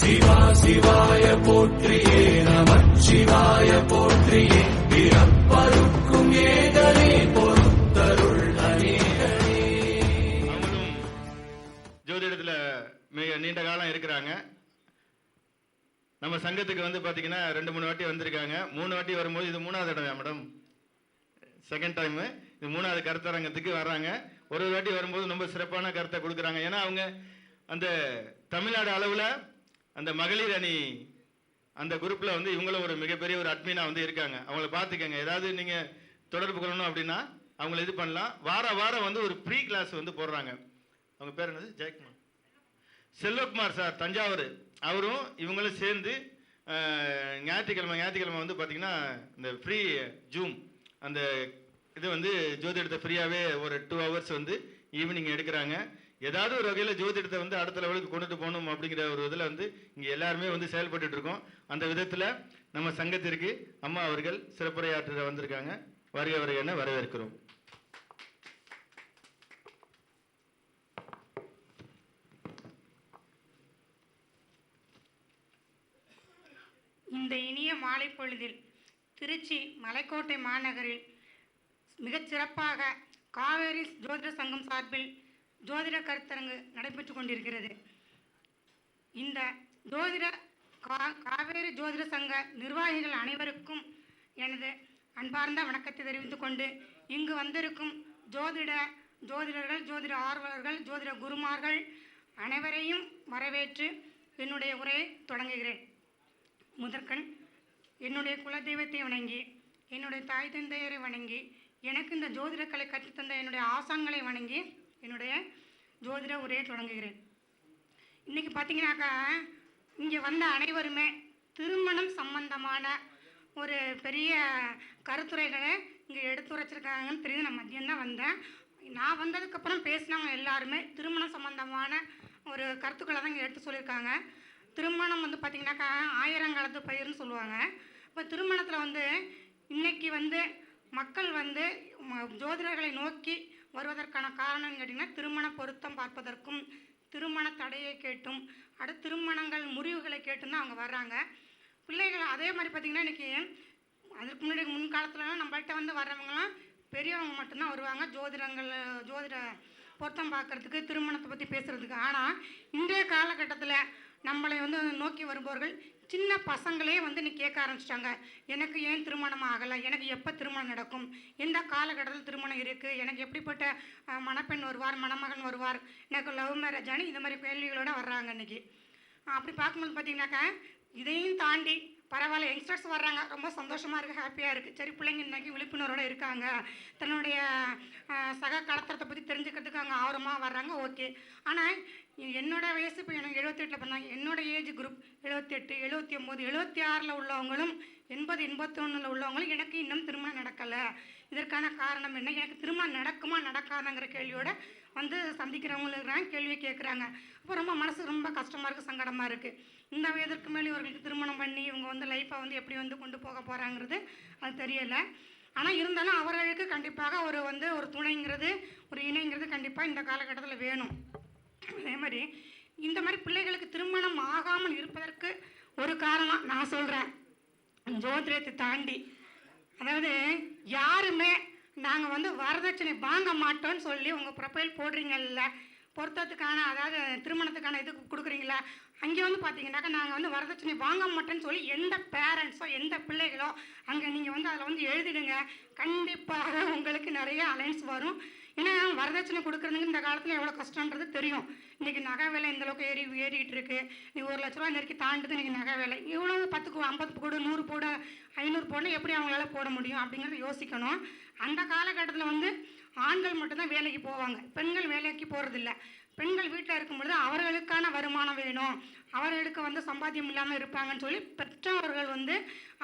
சிவா சிவாய போற்றியே நமச்சிவாய போற்றியே. பிறப்பருக்கும் ஏதலே பொறுத்தருள் அநேகனே. அவங்களும் ஜோதிடத்தில் மிக நீண்ட காலம் இருக்கிறாங்க. நம்ம சங்கத்துக்கு வந்து பார்த்தீங்கன்னா ரெண்டு மூணு வாட்டி வந்திருக்காங்க. மூணு வாட்டி வரும்போது இது மூணாவது தடவை மேடம் செகண்ட் டைமு இது மூணாவது கருத்தரங்கத்துக்கு வர்றாங்க. ஒரு ஒரு வாட்டி வரும்போது ரொம்ப சிறப்பான கருத்தை கொடுக்குறாங்க. ஏன்னா அவங்க அந்த தமிழ்நாடு அளவில் அந்த மகளிர் அணி அந்த குரூப்பில் வந்து இவங்களும் ஒரு மிகப்பெரிய ஒரு அட்மினாக வந்து இருக்காங்க. அவங்கள பார்த்துக்கங்க. ஏதாவது நீங்கள் தொடர்பு கொள்ளணும் அப்படின்னா அவங்கள இது பண்ணலாம். வார வாரம் வந்து ஒரு ப்ரீ கிளாஸ் வந்து போடுறாங்க. அவங்க பேர் என்னது? ஜெயக்குமார். செல்வகுமார் சார் தஞ்சாவூர். அவரும் இவங்களும் சேர்ந்து ஞாயிற்றுக்கிழமை ஞாயிற்றுக்கிழமை வந்து பார்த்திங்கன்னா இந்த ஃப்ரீ ஜூம் அந்த இது வந்து ஜோதி எடுத்த ஃப்ரீயாகவே ஒரு டூ ஹவர்ஸ் வந்து ஈவினிங் எடுக்கிறாங்க. ஏதாவது ஒரு வகையில் ஜோதிடத்தை வந்து அடுத்த லெவலுக்கு கொண்டுட்டு போகணும் அப்படிங்கிற ஒரு இதில் வந்து இங்கே எல்லாருமே வந்து செயல்பட்டு இருக்கோம். அந்த விதத்தில் நம்ம சங்கத்திற்கு அம்மா அவர்கள் சிறப்புரையாற்ற வந்திருக்காங்க. வருக வருக என வரவேற்கிறோம். இந்த இனிய மாலை பொழுதில் திருச்சி மலைக்கோட்டை மாநகரில் மிகச் சிறப்பாக காவேரி ஜோதிட சங்கம் சார்பில் ஜோதிட கருத்தரங்கு நடைபெற்று கொண்டிருக்கிறது. இந்த ஜோதிட கா காவேரி ஜோதிட சங்க நிர்வாகிகள் அனைவருக்கும் எனது அன்பார்ந்த வணக்கத்தை தெரிவித்து கொண்டு இங்கு வந்திருக்கும் ஜோதிட ஜோதிடர்கள் ஜோதிட ஆர்வலர்கள் ஜோதிட குருமார்கள் அனைவரையும் வரவேற்று என்னுடைய உரையை தொடங்குகிறேன். முதற்கண் என்னுடைய குலதெய்வத்தை வணங்கி என்னுடைய தாய் தந்தையரை வணங்கி எனக்கு இந்த ஜோதிட கலை கற்றுத்தந்த என்னுடைய ஆசாங்களை வணங்கி என்னுடைய ஜோதிட உரையை தொடங்குகிறேன். இன்றைக்கி பார்த்தீங்கன்னாக்கா இங்கே வந்த அனைவருமே திருமணம் சம்பந்தமான ஒரு பெரிய கருத்துரைகளை இங்கே எடுத்துரைச்சிருக்காங்கன்னு தெரியுது. நான் மதியம்தான் வந்தேன். நான் வந்ததுக்கப்புறம் பேசினவங்க எல்லாருமே திருமணம் சம்பந்தமான ஒரு கருத்துக்களை தான் இங்கே எடுத்து சொல்லியிருக்காங்க. திருமணம் வந்து பார்த்திங்கனாக்கா ஆயிரங்காலத்து பயிர்னு சொல்லுவாங்க. இப்போ திருமணத்தில் வந்து இன்றைக்கி வந்து மக்கள் வந்து ம- ஜோதிடர்களை நோக்கி வருவதற்கான காரணம் கேட்டிங்கன்னா திருமண பொருத்தம் பார்ப்பதற்கும் திருமண தடையை கேட்டும் அடுத்து திருமணங்கள் முறிவுகளை கேட்டும் தான் அவங்க வர்றாங்க. பிள்ளைகள் அதே மாதிரி பார்த்திங்கன்னா இன்றைக்கி அதுக்கு முன்னாடி முன்காலத்துலலாம் நம்மள்கிட்ட வந்து வர்றவங்கலாம் பெரியவங்க மட்டும்தான் வருவாங்க. ஜோதிடங்கள் ஜோதிட பொருத்தம் பார்க்கறதுக்கு திருமணத்தை பற்றி பேசுகிறதுக்கு ஆனால் இன்றைய காலகட்டத்தில் நம்மளை வந்து நோக்கி வருபவர்கள் சின்ன பசங்களே வந்து நீ கேட்க ஆரம்பிச்சிட்டாங்க. எனக்கு ஏன் திருமணம் ஆகலை? எனக்கு எப்போ திருமணம் நடக்கும்? எந்த காலகட்டத்தில் திருமணம் இருக்குது எனக்கு எப்படிப்பட்ட மணப்பெண் வருவார் மணமகன் வருவார்? எனக்கு லவ் மேரேஜ் ஆனி இந்த மாதிரி கேள்விகளோடு வர்றாங்க இன்றைக்கி அப்படி பார்க்கும்போது பார்த்தீங்கன்னாக்கா இதையும் தாண்டி பரவாயில்ல யங்ஸ்டர்ஸ் வர்றாங்க. ரொம்ப சந்தோஷமாக இருக்குது ஹாப்பியாக இருக்குது சரி பிள்ளைங்க இன்னைக்கு விழிப்புணர்வோடு இருக்காங்க. தன்னுடைய சக கலத்திரத்தை பற்றி தெரிஞ்சுக்கிறதுக்கு அங்கே ஆர்வமாக வர்றாங்க. ஓகே. ஆனால் என்னோடய வயசு இப்போ எனக்கு எழுபத்தெட்டில் பண்ணாங்க என்னோடய ஏஜ் குரூப் எழுபத்தெட்டு எழுபத்தி ஒம்பது எழுபத்தி ஆறில் உள்ளவங்களும் எண்பது எண்பத்தொன்னில் உள்ளவங்களும் எனக்கு இன்னும் திருமணம் நடக்கலை. இதற்கான காரணம் என்ன? எனக்கு திருமணம் நடக்குமா நடக்காதாங்கிற கேள்வியோட வந்து சந்திக்கிறவங்களுக்கு கேள்வியை கேள்வி கேட்குறாங்க அப்போ ரொம்ப மனசு ரொம்ப கஷ்டமாக இருக்குது சங்கடமாக இருக்குது இந்த வயதிற்கு மேலே இவர்களுக்கு திருமணம் பண்ணி இவங்க வந்து லைஃப்பை வந்து எப்படி வந்து கொண்டு போக போகிறாங்கிறது அது தெரியலை. ஆனால் இருந்தாலும் அவர்களுக்கு கண்டிப்பாக ஒரு வந்து ஒரு துணைங்கிறது ஒரு இணைங்கிறது கண்டிப்பாக இந்த காலகட்டத்தில் வேணும். அதே மாதிரி இந்த மாதிரி பிள்ளைகளுக்கு திருமணம் ஆகாமல் இருப்பதற்கு ஒரு காரணம் நான் சொல்கிறேன் ஜோதிடத்தை தாண்டி. அதாவது யாருமே நாங்கள் வந்து வரதட்சணை வாங்க மாட்டோம்னு சொல்லி உங்கள் ப்ரொஃபைல் போடுறீங்கல்ல பொருத்தத்துக்கான அதாவது திருமணத்துக்கான இது கொடுக்குறீங்களா அங்கே வந்து பார்த்தீங்கன்னாக்கா நாங்கள் வந்து வரதட்சணை வாங்க மாட்டேன்னு சொல்லி எந்த பேரண்ட்ஸோ எந்த பிள்ளைகளோ அங்கே நீங்கள் வந்து அதில் வந்து எழுதிடுங்க. கண்டிப்பாக உங்களுக்கு நிறைய அலைன்ஸ் வரும். ஏன்னா வரதட்சணை கொடுக்குறதுங்க இந்த காலத்தில் எவ்வளோ கஷ்டன்றது தெரியும். இன்றைக்கி நகை விலை இந்த அளவுக்கு ஏறி ஏறிட்டு இருக்கு. நீ ஒரு லட்ச ரூபா நெருக்கி தாண்டுது இன்றைக்கி நகை விலை. இவ்வளோ பத்துக்கு ஐம்பது போடு நூறு போடு ஐநூறு போடு எப்படி அவங்களால போட முடியும் அப்படிங்கிறத யோசிக்கணும். அந்த காலகட்டத்தில் வந்து ஆண்கள் மட்டும்தான் வேலைக்கு போவாங்க. பெண்கள் வேலைக்கு போகிறதில்ல பெண்கள் வீட்டில் இருக்கும் பொழுது அவர்களுக்கான வருமானம் வேணும். அவர்களுக்கு வந்து சம்பாத்தியம் இல்லாமல் இருப்பாங்கன்னு சொல்லி பெற்றவர்கள் வந்து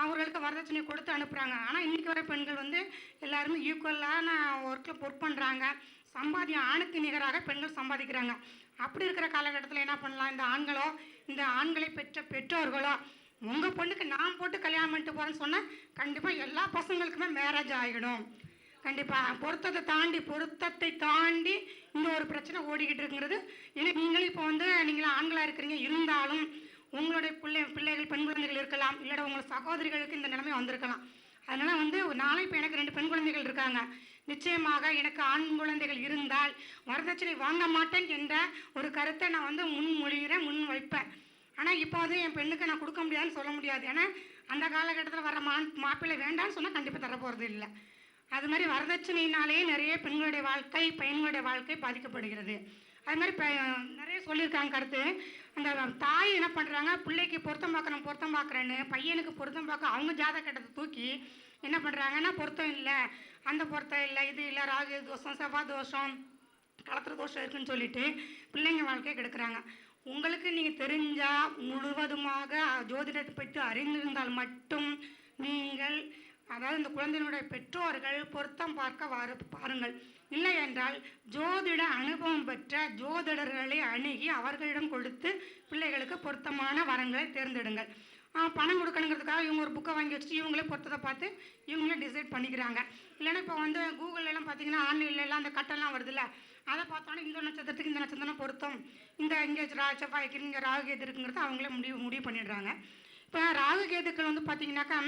அவர்களுக்கு வரதட்சணை கொடுத்து அனுப்புகிறாங்க ஆனால் இன்றைக்கி வர பெண்கள் வந்து எல்லாருமே ஈக்குவலான ஒர்க்கில் ஒர்க் பண்ணுறாங்க சம்பாத்தியம் ஆணுக்கு நிகராக பெண்கள் சம்பாதிக்கிறாங்க. அப்படி இருக்கிற காலகட்டத்தில் என்ன பண்ணலாம்? இந்த ஆண்களோ இந்த ஆண்களை பெற்ற பெற்றோர்களோ உங்கள் பொண்ணுக்கு நான் போட்டு கல்யாணம் பண்ணிட்டு போகிறேன்னு சொன்னால் கண்டிப்பாக எல்லா பசங்களுக்குமே மேரேஜ் ஆகிடும் கண்டிப்பாக பொருத்தத்தை தாண்டி பொருத்தத்தை தாண்டி இந்த ஒரு பிரச்சனை ஓடிக்கிட்டு இருக்குங்கிறது ஏன்னா நீங்களும் இப்போ வந்து நீங்களும் ஆண்களாக இருக்கிறீங்க. இருந்தாலும் உங்களுடைய பிள்ளை பிள்ளைகள் பெண் குழந்தைகள் இருக்கலாம். இல்லைடா உங்கள் சகோதரிகளுக்கு இந்த நிலைமை வந்திருக்கலாம். அதனால் வந்து நாளை இப்போ எனக்கு ரெண்டு பெண் குழந்தைகள் இருக்காங்க. நிச்சயமாக எனக்கு ஆண் குழந்தைகள் இருந்தால் வரதட்சணை வாங்க மாட்டேன் என்ற ஒரு கருத்தை நான் வந்து முன்மொழிகிறேன் முன் வைப்பேன். ஆனால் இப்போ வந்து என் பெண்ணுக்கு நான் கொடுக்க முடியாதுன்னு சொல்ல முடியாது. ஏன்னா அந்த காலகட்டத்தில் வர மா மாப்பிள்ளை வேண்டாம்னு சொன்னால் கண்டிப்பாக தரப்போகிறது இல்லை. அது மாதிரி வரதட்சணையினாலே நிறைய பெண்களுடைய வாழ்க்கை பையன்களுடைய வாழ்க்கை பாதிக்கப்படுகிறது. அது மாதிரி நிறைய சொல்லியிருக்காங்க கருத்து. அந்த தாய் என்ன பண்ணுறாங்க பிள்ளைக்கு பொருத்தம் பார்க்குறேன் பொருத்தம் பார்க்குறேன்னு பையனுக்கு பொருத்தம் பார்க்க அவங்க ஜாதக கட்டத்தை தூக்கி என்ன பண்ணுறாங்கன்னா பொருத்தம் இல்லை. அந்த பொருத்தம் இல்லை இது இல்லை ராகு தோஷம் செவ்வாய் தோஷம் கலத்திர தோஷம் இருக்குன்னு சொல்லிட்டு பிள்ளைங்க வாழ்க்கையை கெடுக்குறாங்க. உங்களுக்கு நீங்கள் தெரிஞ்சால் முழுவதுமாக ஜோதிடத்தை பற்றி அறிந்திருந்தால் மட்டும் நீங்கள் அதாவது இந்த குழந்தையினுடைய பெற்றோர்கள் பொருத்தம் பார்க்க வாரு பாருங்கள். இல்லை என்றால் ஜோதிட அனுபவம் பெற்ற ஜோதிடர்களை அணுகி அவர்களிடம் கொடுத்து பிள்ளைகளுக்கு பொருத்தமான வரங்களை தேர்ந்தெடுங்கள். பணம் கொடுக்கணுங்கிறதுக்காக இவங்க ஒரு புக்கை வாங்கி வச்சுட்டு இவங்களே பொருத்தத்தை பார்த்து இவங்களே டிசைட் பண்ணிக்கிறாங்க. இல்லைன்னா இப்போ வந்து கூகுள்லலாம் பார்த்தீங்கன்னா ஆன்லைன்ல எல்லாம் அந்த கட்டெல்லாம் வருதுல்ல. அதை பார்த்தோன்னா இந்த நட்சத்திரத்துக்கு இந்த நட்சத்திரம் பொருத்தம். இந்த இங்கே ரா செவ்வாய்க்கு இங்கே ராகு கேது இருக்குங்கிறது அவங்களே முடிவு முடிவு பண்ணிடுறாங்க. இப்போ ராகு கேதுக்கள் வந்து பார்த்தீங்கன்னாக்கா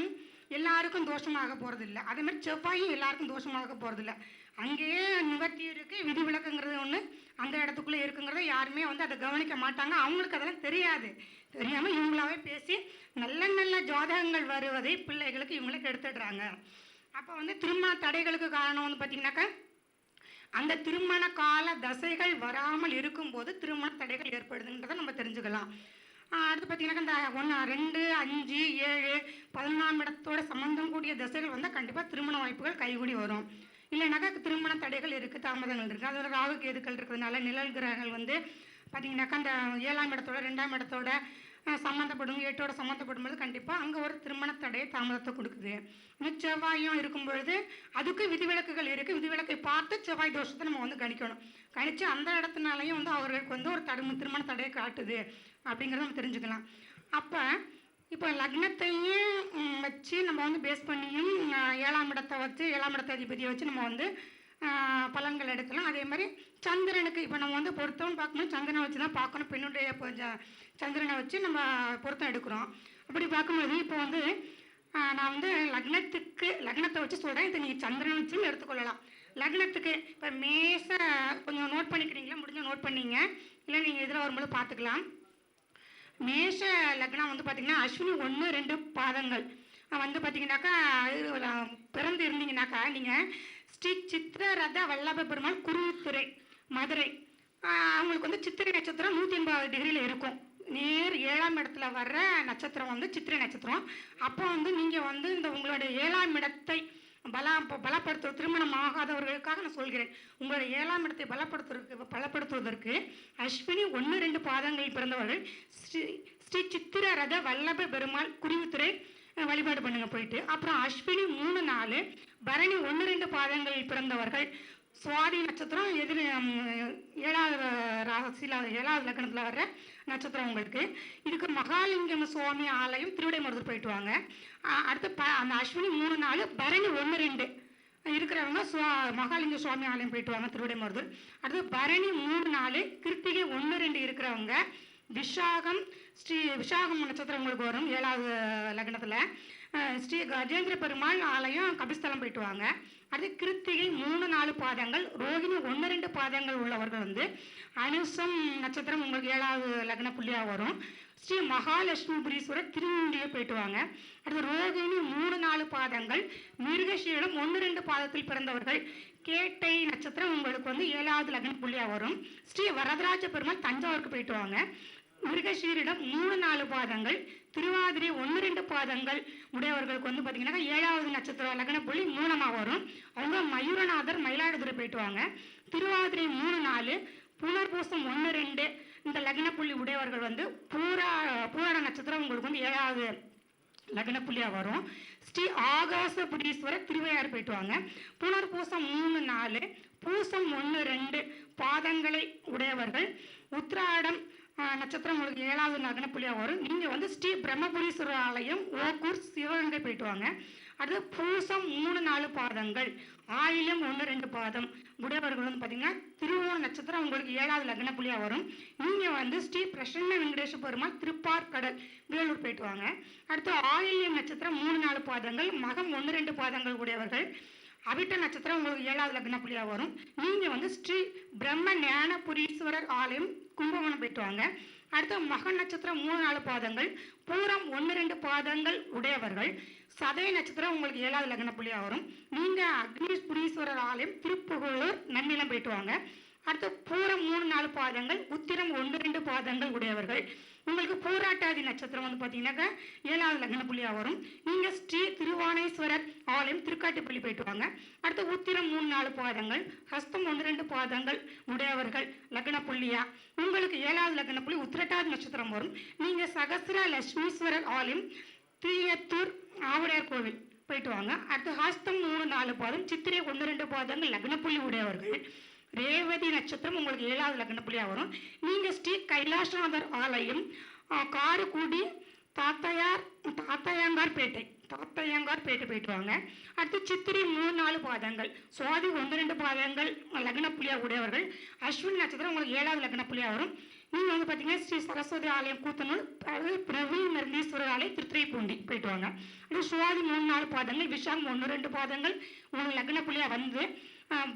எல்லாருக்கும் தோஷமாக போகிறது இல்லை அதே மாதிரி செவ்வாயும் எல்லாருக்கும் தோஷமாக போகிறதில்ல அங்கேயே நிவர்த்தி இருக்குது விதிவிலக்குங்கிறது ஒன்று அந்த இடத்துக்குள்ளே இருக்குங்கிறத யாருமே வந்து அதை கவனிக்க மாட்டாங்க. அவங்களுக்கு அதெல்லாம் தெரியாது. தெரியாமல் இவங்களாவே பேசி நல்ல நல்ல ஜாதகங்கள் வருவதை பிள்ளைகளுக்கு இவங்களுக்கு எடுத்துடுறாங்க அப்போ வந்து திருமண தடைகளுக்கு காரணம் வந்து பார்த்தீங்கன்னாக்கா அந்த திருமண கால தசைகள் வராமல் இருக்கும்போது திருமண தடைகள் ஏற்படுதுன்றதை நம்ம தெரிஞ்சுக்கலாம். அடுத்து பார்த்தீங்கன்னா இந்த ஒன்று ரெண்டு அஞ்சு ஏழு பதினொன்றாம் இடத்தோட சம்பந்தம் கூடிய தசைகள் வந்தால் கண்டிப்பாக திருமண வாய்ப்புகள் கைகூடி வரும். இல்லைனாக்கா திருமண தடைகள் இருக்குது தாமதங்கள் இருக்குது அதோட ராகு கேதுக்கள் இருக்கிறதுனால நிழல் கிரகங்கள் வந்து பார்த்தீங்கன்னாக்கா அந்த ஏழாம் இடத்தோட ரெண்டாம் இடத்தோட சம்மந்தப்படும் ஏட்டோட சம்மந்தப்படும் போது கண்டிப்பாக அங்கே ஒரு திருமண தடையை தாமதத்தை கொடுக்குது. செவ்வாயும் இருக்கும் பொழுது அதுக்கு விதிவிலக்குகள் இருக்குது விதிவிலக்கை பார்த்து செவ்வாய் தோஷத்தை நம்ம வந்து கணிக்கணும். கணிச்சு அந்த இடத்துனாலையும் வந்து அவர்களுக்கு வந்து ஒரு தடு திருமண தடையை காட்டுது. அப்படிங்கிறத நம்ம தெரிஞ்சுக்கலாம். அப்போ இப்போ லக்னத்தையும் வச்சு நம்ம வந்து பேஸ் பண்ணியும் ஏழாம் இடத்தை வச்சு ஏழாம் இடத்த அதிபதியை வச்சு நம்ம வந்து பலன்கள் எடுக்கலாம். அதே மாதிரி சந்திரனுக்கு இப்போ நம்ம வந்து பொருத்தம் பார்க்கணும். சந்திரனை வச்சு தான் பார்க்கணும். பெண்ணுடைய கொஞ்சம் சந்திரனை வச்சு நம்ம பொருத்தம் எடுக்கிறோம். அப்படி பார்க்கும்போது இப்போ வந்து நான் வந்து லக்னத்துக்கு லக்னத்தை வச்சு சொல்கிறேன் இதை நீங்கள் சந்திரன் வச்சும் எடுத்துக்கொள்ளலாம். லக்னத்துக்கு இப்போ மேச கொஞ்சம் நோட் பண்ணிக்கிறீங்களா? முடிஞ்ச நோட் பண்ணீங்க. இல்லை நீங்கள் இதில் வரும்போது பார்த்துக்கலாம். மேஷ லக்னம் வந்து பார்த்தீங்கன்னா அஸ்வினி ஒன்று ரெண்டு பாதங்கள். வந்து பார்த்தீங்கன்னாக்கா பிறந்து இருந்தீங்கன்னாக்கா நீங்கள் ஸ்ரீ சித்திரரத வல்லப பெருமாள் குருத்துறை மதுரை. அவங்களுக்கு வந்து சித்திரை நட்சத்திரம் நூற்றி எண்பது டிகிரியில் இருக்கும். நேர் ஏழாம் இடத்துல வர்ற நட்சத்திரம் வந்து சித்திரை நட்சத்திரம். அப்போ வந்து நீங்கள் வந்து இந்த உங்களுடைய ஏழாம் இடத்தை பல பலப்படுத்துவ திருமணம் ஆகாதவர்களுக்காக நான் சொல்கிறேன். உங்களுடைய ஏழாம் இடத்தை பலப்படுத்துவதற்கு பலப்படுத்துவதற்கு அஸ்வினி ஒன்று ரெண்டு பாதங்களில் பிறந்தவர்கள். ஸ்ரீ ஸ்ரீ சித்திர ரத வல்லப பெருமாள் குருவித்துறை வழிபாடு பண்ணுங்க போயிட்டு. அப்புறம் அஸ்வினி மூணு நாலு. பரணி ஒன்று ரெண்டு பாதங்களில் பிறந்தவர்கள். சுவாதி நட்சத்திரம் எதிர் ஏழாவது ராசியில் ஏழாவது லக்கணத்தில் வர்ற நட்சத்திரம் உங்களுக்கு. இதுக்கு மகாலிங்கம் சுவாமி ஆலயம் திருவிடைமருதூர் போயிட்டு வாங்க. அடுத்து ப அந்த அஸ்வினி மூணு நாலு பரணி ஒன்று ரெண்டு. இருக்கிறவங்க சுவா மகாலிங்க சுவாமி ஆலயம் போயிட்டு வாங்க திருவிடைமருதூர் அடுத்து பரணி மூணு நாலு கிருத்திகை ஒன்று ரெண்டு இருக்கிறவங்க. விஷாகம் ஸ்ரீ விஷாகம் நட்சத்திரம் உங்களுக்கு வரும் ஏழாவது லக்னத்தில் ஸ்ரீ கஜேந்திர பெருமாள் ஆலயம் கபிஸ்தலம் போயிட்டு வாங்க. அடுத்து கிருத்திகை மூணு நாலு பாதங்கள் ரோகிணி ஒன்று ரெண்டு பாதங்கள் உள்ளவர்கள் வந்து அனுசம் நட்சத்திரம் உங்களுக்கு ஏழாவது லக்ன புள்ளியாக வரும். ஸ்ரீ மகாலட்சுமிபுரீஸ்வரர் திருநெல்வேலியே போயிட்டு வாங்க. அடுத்து ரோகிணி மூணு நாலு பாதங்கள் மிருகஷீலம் ஒன்று ரெண்டு பாதத்தில் பிறந்தவர்கள். கேட்டை நட்சத்திரம் உங்களுக்கு வந்து ஏழாவது லக்ன புள்ளியாக வரும். ஸ்ரீ வரதராஜ பெருமாள் தஞ்சாவூருக்கு போயிட்டு வாங்க. மிருகஷீரிடம் மூணு நாலு பாதங்கள் திருவாதிரை ஒன்று ரெண்டு பாதங்கள் உடையவர்களுக்கு வந்து பார்த்தீங்கன்னா ஏழாவது நட்சத்திரம் லக்ன புள்ளி மூலமாக வரும். அவங்க மயூரநாதர் மயிலாடுதுறை போயிட்டு வாங்க திருவாதிரை மூணு நாலு புனர்பூசம் ஒன்று ரெண்டு இந்த லக்ன புள்ளி உடையவர்கள் வந்து பூரா பூராட நட்சத்திரம் உங்களுக்கு வந்து ஏழாவது லக்ன புள்ளியாக வரும். ஸ்ரீ ஆகாசபுரீஸ்வரர் திருவையார் போயிட்டு வாங்க புனர்பூசம் மூணு நாலு பூசம் ஒன்று ரெண்டு பாதங்களை உடையவர்கள். உத்ராடம் நட்சத்திரம் உங்களுக்கு ஏழாவது லக்ன புள்ளியாக வரும் நீங்கள் வந்து ஸ்ரீ பிரம்மபுரீஸ்வரர் ஆலயம் ஓக்கூர் சிவகங்கை போயிட்டு வாங்க. அடுத்து பூசம் மூணு நாலு பாதங்கள். ஆயிலம் ஒன்று ரெண்டு பாதம். உடையவர்கள் வந்து பார்த்தீங்கன்னா திருவோண நட்சத்திரம் உங்களுக்கு ஏழாவது லக்ன புள்ளியாக வரும். நீங்கள் வந்து ஸ்ரீ பிரசன்ன வெங்கடேஷ பெருமாள் திருப்பார்கடல் வேலூர் போயிட்டு வாங்க. அடுத்து ஆயில்யம் நட்சத்திரம் மூணு நாலு பாதங்கள். மகம் ஒன்று ரெண்டு பாதங்கள் உடையவர்கள். அவிட்ட நட்சத்திரம் உங்களுக்கு ஏழாவது லக்ன புள்ளியாக வரும். நீங்கள் வந்து ஸ்ரீ பிரம்ம ஞானபுரீஸ்வரர் ஆலயம் கும்பகோணம் போயிட்டு வாங்க. அடுத்து மக நட்சத்திரம் மூணு நாலு பாதங்கள் பூரம் ஒன்று ரெண்டு பாதங்கள் உடையவர்கள். சதய நட்சத்திரம் உங்களுக்கு ஏழாவது லக்ன புள்ளியாக வரும். நீங்கள் அக்னி புரீஸ்வரர் ஆலயம் திருப்புகழூர் நன்னிலம் போயிட்டு வாங்க. அடுத்து பூரம் மூணு நாலு பாதங்கள் உத்திரம் ஒன்று ரெண்டு பாதங்கள் உடையவர்கள். உங்களுக்கு பூராட்டாதி நட்சத்திரம் வந்து பார்த்தீங்கன்னாக்கா ஏழாவது லக்ன புள்ளியாக வரும். நீங்கள் ஸ்ரீ திருவானேஸ்வரர் ஆலயம் திருக்காட்டுப்பள்ளி போயிட்டு வாங்க. அடுத்து உத்திரம் மூணு நாலு பாதங்கள் ஹஸ்தம் ஒன்று ரெண்டு பாதங்கள் உடையவர்கள் லக்ன புள்ளியா. உங்களுக்கு ஏழாவது லக்ன புள்ளி உத்திரட்டாதி நட்சத்திரம் வரும். நீங்கள் சகசிர லட்சுமீஸ்வரர் ஆலயம் தீயத்தூர் ஆவுடையார் கோவில் போயிட்டு வாங்க. அடுத்து ஹஸ்தம் மூணு நாலு பாதம் சித்திரை ஒன்று ரெண்டு பாதங்கள் லக்னப்புள்ளி உடையவர்கள். ரேவதி நட்சத்திரம் உங்களுக்கு ஏழாவது லக்ன புள்ளியாக வரும். நீங்கள் ஸ்ரீ கைலாசநாதர் ஆலயம் காரு கூடி தாத்தையார் தாத்தையாங்கார் பேட்டை தாத்தையாங்கார் பேட்டை போயிட்டு வாங்க. அடுத்து சித்திரை மூணு நாலு பாதங்கள் சுவாதி ஒன்று ரெண்டு பாதங்கள் லக்னப்புள்ளியாக உடையவர்கள் அஸ்வின் நட்சத்திரம் உங்களுக்கு ஏழாவது லக்ன புள்ளியாக வரும். நீங்கள் வந்து பார்த்தீங்கன்னா ஸ்ரீ சரஸ்வதி ஆலயம் கூத்தனூர் அதாவது பிரவீன் மருந்தீஸ்வரர் ஆலயம் திருத்துறைப்பூண்டி போயிட்டு வாங்க. அடுத்து சுவாதி மூணு நாலு பாதங்கள் விஷாங் ஒன்று ரெண்டு பாதங்கள் உங்களுக்கு லக்ன புள்ளியாக வந்து.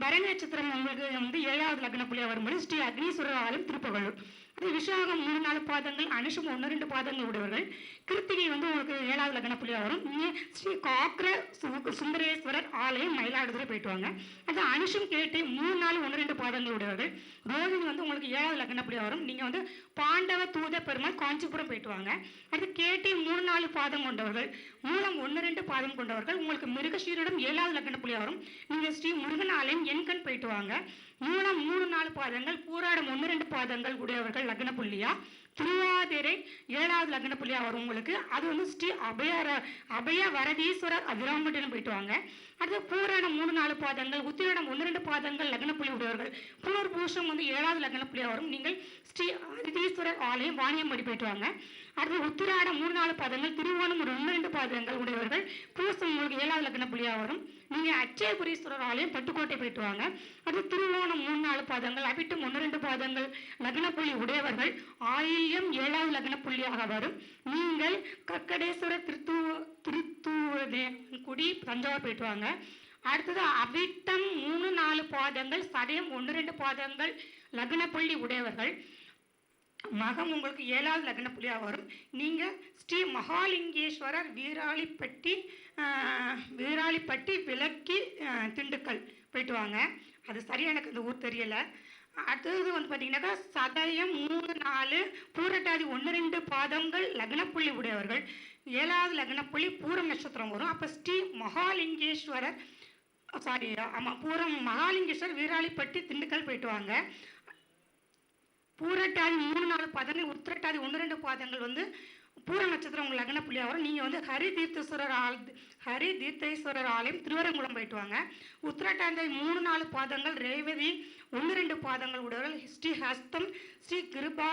பரணி நட்சத்திரம் உங்களுக்கு வந்து ஏழாவது லக்ன புள்ளியாக வரும்போது ஸ்ரீ அக்னீஸ்வரர் ஆலயம் திருப்பகலூர் விஷாகம் மூணு நாலு பாதங்கள் அனுஷம் ஒன்று ரெண்டு பாதங்கள் உடையவர்கள். கிருத்திகை வந்து உங்களுக்கு ஏழாவது லக்ன வரும். நீங்கள் ஸ்ரீ காக்ர சு- சுந்தரேஸ்வரர் ஆலயம் மயிலாடுதுறை போயிட்டு வாங்க. அது அனுஷம் கேட்டு மூணு நாள் ஒன்று ரெண்டு பாதங்கள் உடையவர்கள். ரோஹிணி வந்து உங்களுக்கு ஏழாவது லக்ன வரும். நீங்கள் வந்து பாண்டவ தூத பெருமாள் காஞ்சிபுரம் போயிட்டு வாங்க. அடுத்து கேட்டி மூணு நாலு பாதம் கொண்டவர்கள். மூலம் ஒன்று ரெண்டு பாதம் கொண்டவர்கள். உங்களுக்கு மிருகஷீரிடம் ஏழாவது லக்னப்புள்ளியாக வரும். நீங்கள் ஸ்ரீ முருகன் ஆலயம் என்கண் போயிட்டு வாங்க. மூலம் மூணு நாலு பாதங்கள் பூராடம் ஒன்று ரெண்டு பாதங்கள் உடையவர்கள் லக்ன புள்ளியா? திருவாதிரை ஏழாவது லக்ன புள்ளியா வரும் உங்களுக்கு. அது வந்து ஸ்ரீ அபய அபய வரதீஸ்வரர் அதிராம்பட்டினம் போயிட்டு வாங்க. அடுத்து பூராடம் மூணு நாலு பாதங்கள் உத்திராடம் ஒன்று ரெண்டு பாதங்கள் லக்ன புள்ளி உடையவர்கள். புனர் பூஷம் வந்து ஏழாவது லக்ன புள்ளியா வரும். நீங்கள் ஸ்ரீ அதிதீஸ்வரர் ஆலயம் வாணியம்படி போயிட்டு வாங்க. அடுத்து உத்திராடம் மூணு நாலு பாதங்கள் திருவோணம் ஒரு ஒன்று ரெண்டு பாதங்கள் உடையவர்கள். பூசம் உங்களுக்கு ஏழாவது லக்ன புள்ளியா வரும். நீங்கள் அச்சயபுரீஸ்வரர் ஆலயம் பட்டுக்கோட்டை போயிட்டு வாங்க. அது திருவோணம் மூணு நாலு பாதங்கள் அவிட்டம் ஒன்று ரெண்டு பாதங்கள் லக்ன புள்ளி உடையவர்கள். ஆயில்யம் ஏழாவது லக்ன புள்ளியாக வரும். நீங்கள் கக்கடேஸ்வர திருத்தூ திருத்தூதே குடி தஞ்சாவூர் போயிட்டு வாங்க. அடுத்தது அவிட்டம் மூணு நாலு பாதங்கள் சதயம் ஒன்று ரெண்டு பாதங்கள் லக்ன புள்ளி உடையவர்கள். மகம் உங்களுக்கு ஏழாவது லக்ன புள்ளியாக வரும் நீங்கள் ஸ்ரீ மகாலிங்கேஸ்வரர் வீராளிப்பட்டி வீராளிப்பட்டி விளக்கி திண்டுக்கல் போயிட்டு வாங்க. அது சரியாக எனக்கு அந்த ஊர் தெரியலை. அடுத்தது வந்து பார்த்தீங்கன்னாக்கா சதயம் மூணு நாலு பூரட்டாதி ஒன்று ரெண்டு பாதங்கள் லக்னப்புள்ளி உடையவர்கள். ஏழாவது லக்னப்புள்ளி பூரம் நட்சத்திரம் வரும். அப்போ ஸ்ரீ மகாலிங்கேஸ்வரர் சாரி ஆமாம் பூரம் மகாலிங்கேஸ்வரர் வீராளிப்பட்டி திண்டுக்கல் போயிட்டு வாங்க. பூரட்டாதி மூணு நாலு பாதங்கள் உத்திரட்டாதி ஒன்று ரெண்டு பாதங்கள் வந்து பூர நட்சத்திரம் உங்கள் லக்ன புள்ளியாக வரும் நீங்கள் வந்து ஹரி தீர்த்தேஸ்வரர் ஆல் ஹரி தீர்த்தேஸ்வரர் ஆலயம் திருவரங்குளம் போயிட்டு வாங்க. உத்திரட்டாந்தை மூணு நாலு பாதங்கள் ரேவதி ஒன்று ரெண்டு பாதங்கள் உடையவர்கள் ஸ்ரீ ஹஸ்தம் ஸ்ரீ கிருபா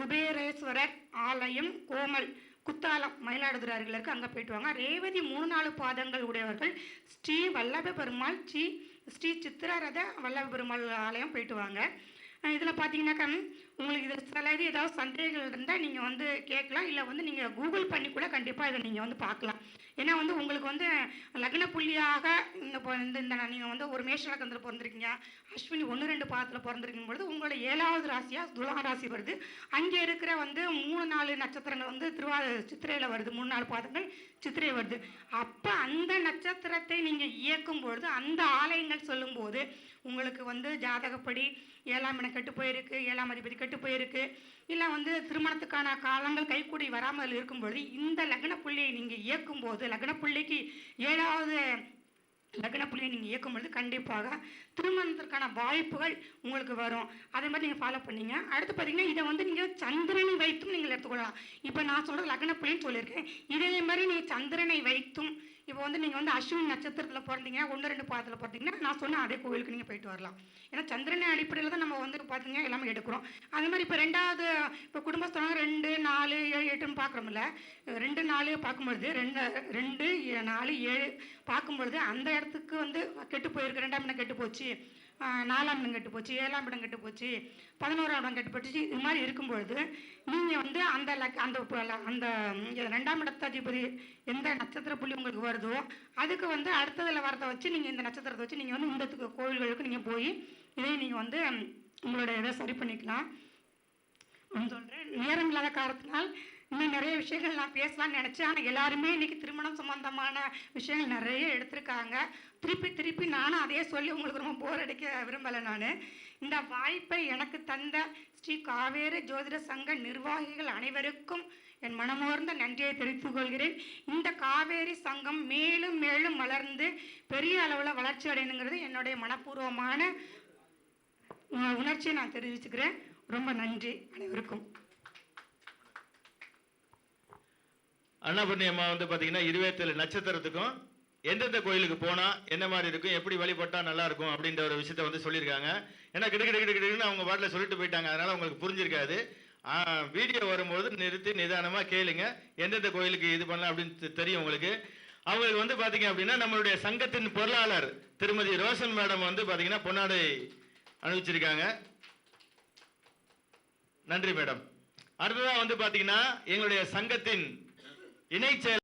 குபேரேஸ்வரர் ஆலயம் கோமல் குத்தாலம் மயிலாடுதுறை அருகில் இருக்குது அங்கே போயிட்டு வாங்க. ரேவதி மூணு நாலு பாதங்கள் உடையவர்கள் ஸ்ரீ வல்லப பெருமாள் ஸ்ரீ ஸ்ரீ சித்திரரத வல்லப பெருமாள் ஆலயம் போயிட்டு வாங்க. இதில் பார்த்தீங்கன்னாக்கா உங்களுக்கு இதில் சில இது ஏதாவது சந்தேகங்கள் இருந்தால் நீங்கள் வந்து கேட்கலாம். இல்லை வந்து நீங்கள் கூகுள் பண்ணி கூட கண்டிப்பாக இதை நீங்கள் வந்து பார்க்கலாம் ஏன்னா வந்து உங்களுக்கு வந்து லக்ன புள்ளியாக இந்த இப்போ இந்த இந்த நீங்கள் வந்து ஒரு மேஷ லக்னத்தில் பிறந்திருக்கீங்க. அஸ்வினி ஒன்று ரெண்டு பாதத்தில் பிறந்திருக்கும் பொழுது உங்களோட ஏழாவது ராசியாக துலா ராசி வருது. அங்கே இருக்கிற வந்து மூணு நாலு நட்சத்திரங்கள் வந்து திருவா சித்திரையில் வருது. மூணு நாலு பாதங்கள் சித்திரை வருது. அப்போ அந்த நட்சத்திரத்தை நீங்கள் இயக்கும் பொழுது அந்த ஆலயங்கள் சொல்லும்போது உங்களுக்கு வந்து ஜாதகப்படி ஏழாம் இடம் கெட்டு போயிருக்கு ஏழாம் அதிபதி கெட்டு போயிருக்கு இல்லை வந்து திருமணத்துக்கான காலங்கள் கைக்கூடி வராமல் இருக்கும்பொழுது இந்த லக்ன புள்ளியை நீங்கள் இயக்கும் போது லக்ன புள்ளிக்கு ஏழாவது லக்ன புள்ளியை நீங்கள் இயக்கும் பொழுது கண்டிப்பாக திருமணத்திற்கான வாய்ப்புகள் உங்களுக்கு வரும். அதே மாதிரி நீங்கள் ஃபாலோ பண்ணீங்க. அடுத்து பார்த்தீங்கன்னா இதை வந்து நீங்கள் சந்திரனை வைத்தும் நீங்கள் எடுத்துக்கொள்ளலாம். இப்போ நான் சொல்கிற லக்ன புள்ளின்னு சொல்லியிருக்கேன். இதே மாதிரி நீங்கள் சந்திரனை வைத்தும் இப்போ வந்து நீங்கள் வந்து அஸ்வினி நட்சத்திரத்தில் பிறந்தீங்க ஒன்று ரெண்டு பாதத்தில் பிறந்தீங்கன்னா நான் சொன்ன அதே கோவிலுக்கு நீங்கள் போயிட்டு வரலாம். ஏன்னா சந்திரன் அடிப்படையில் தான் நம்ம வந்து பார்த்தீங்கன்னா எல்லாமே எடுக்கிறோம். அதே மாதிரி இப்போ ரெண்டாவது இப்போ குடும்பஸ்தலம் ரெண்டு நாலு ஏழு எட்டுன்னு பார்க்குறோம்ல. ரெண்டு நாலு பார்க்கும்பொழுது ரெண்டு ரெண்டு ஏ- நாலு ஏழு பார்க்கும்பொழுது அந்த இடத்துக்கு வந்து கெட்டு போயிருக்கு. ரெண்டாம் இடம் கெட்டு போச்சு. நாலாம் இடம் கெட்டு போச்சு ஏழாம் இடம் கெட்டு போச்சு பதினோராம் இடம் கெட்டு போச்சு இது மாதிரி இருக்கும்பொழுது நீங்கள் வந்து அந்த லக் அந்த அந்த ரெண்டாம் இடத்தாதிபதி எந்த நட்சத்திர புள்ளி உங்களுக்கு வருதோ அதுக்கு வந்து அடுத்ததில் வரதை வச்சு நீங்கள் இந்த நட்சத்திரத்தை வச்சு நீங்கள் வந்து இந்த கோவில்களுக்கு நீங்கள் போய் இதை நீங்கள் வந்து உங்களோட இதை சரி பண்ணிக்கலாம். சொல்கிறேன் நேரம் இல்லாத காரணத்தினால் இன்னும் நிறைய விஷயங்கள் நான் பேசலாம்னு நினச்சேன். ஆனால் எல்லாருமே இன்னைக்கு திருமணம் சம்பந்தமான விஷயங்கள் நிறைய எடுத்திருக்காங்க. திருப்பி திருப்பி நானும் அதே சொல்லி உங்களுக்கு ரொம்ப போர் அடிக்க விரும்பலை நான். இந்த வாய்ப்பை எனக்கு தந்த ஸ்ரீ காவேரி ஜோதிட சங்க நிர்வாகிகள் அனைவருக்கும் என் மனமோர்ந்த நன்றியை தெரிவித்துக் கொள்கிறேன். இந்த காவேரி சங்கம் மேலும் மேலும் வளர்ந்து பெரிய அளவில் வளர்ச்சி அடையணுங்கிறது என்னுடைய மனப்பூர்வமான உணர்ச்சியை நான் தெரிவிச்சுக்கிறேன். ரொம்ப நன்றி அனைவருக்கும். அன்னபூர்ணி அம்மா வந்து பார்த்தீங்கன்னா இருபத்தேழு நட்சத்திரத்துக்கும் எந்தெந்த கோயிலுக்கு போனால் என்ன மாதிரி இருக்கும் எப்படி வழிபட்டால் நல்லா இருக்கும் அப்படின்ற ஒரு விஷயத்த வந்து சொல்லியிருக்காங்க. ஏன்னா கிடு கிடு கிடு கிடுன்னு அவங்க பாட்டில் சொல்லிட்டு போயிட்டாங்க. அதனால் உங்களுக்கு புரிஞ்சிருக்காது. வீடியோ வரும்போது நிறுத்தி நிதானமாக கேளுங்க. எந்தெந்த கோயிலுக்கு இது பண்ணலாம் அப்படின்னு தெரியும் உங்களுக்கு. அவங்களுக்கு வந்து பார்த்தீங்க அப்படின்னா நம்மளுடைய சங்கத்தின் பொருளாளர் திருமதி ரோஷன் மேடம் வந்து பார்த்தீங்கன்னா பொன்னாடை அனுப்பிச்சிருக்காங்க நன்றி மேடம். அடுத்ததாக வந்து பார்த்தீங்கன்னா எங்களுடைய சங்கத்தின் இணைச் செயல்